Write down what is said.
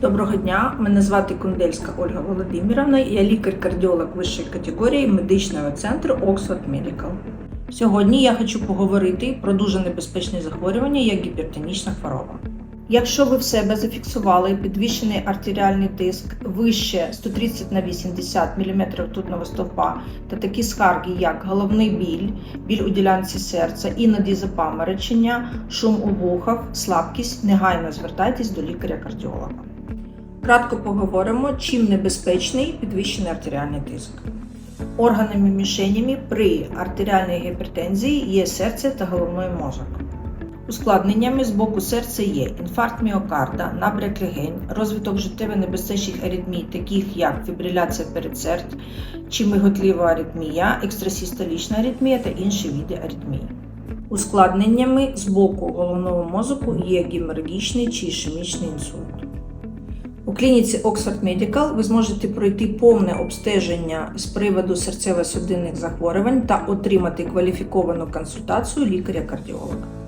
Доброго дня, мене звати Кундельська Ольга Володимировна. Я лікар-кардіолог вищої категорії медичного центру Oxford Medical. Сьогодні я хочу поговорити про дуже небезпечне захворювання, як гіпертонічна хвороба. Якщо ви в себе зафіксували підвищений артеріальний тиск вище 130 на 80 мм ртутного стовпа та такі скарги, як головний біль, біль у ділянці серця, іноді запаморочення, шум у вухах, слабкість, негайно звертайтесь до лікаря-кардіолога. Кратко поговоримо, чим небезпечний підвищений артеріальний тиск. Органами мішенями при артеріальній гіпертензії є серце та головний мозок. Ускладненнями з боку серця є інфаркт міокарда, набряк легень, розвиток життєво небезпечних аритмій, таких як фібриляція передсердь чи миготлива аритмія, екстрасістолічна аритмія та інші види аритмії. Ускладненнями з боку головного мозку є геморагічний чи ішемічний інсульт. У клініці Oxford Medical ви зможете пройти повне обстеження з приводу серцево-судинних захворювань та отримати кваліфіковану консультацію лікаря-кардіолога.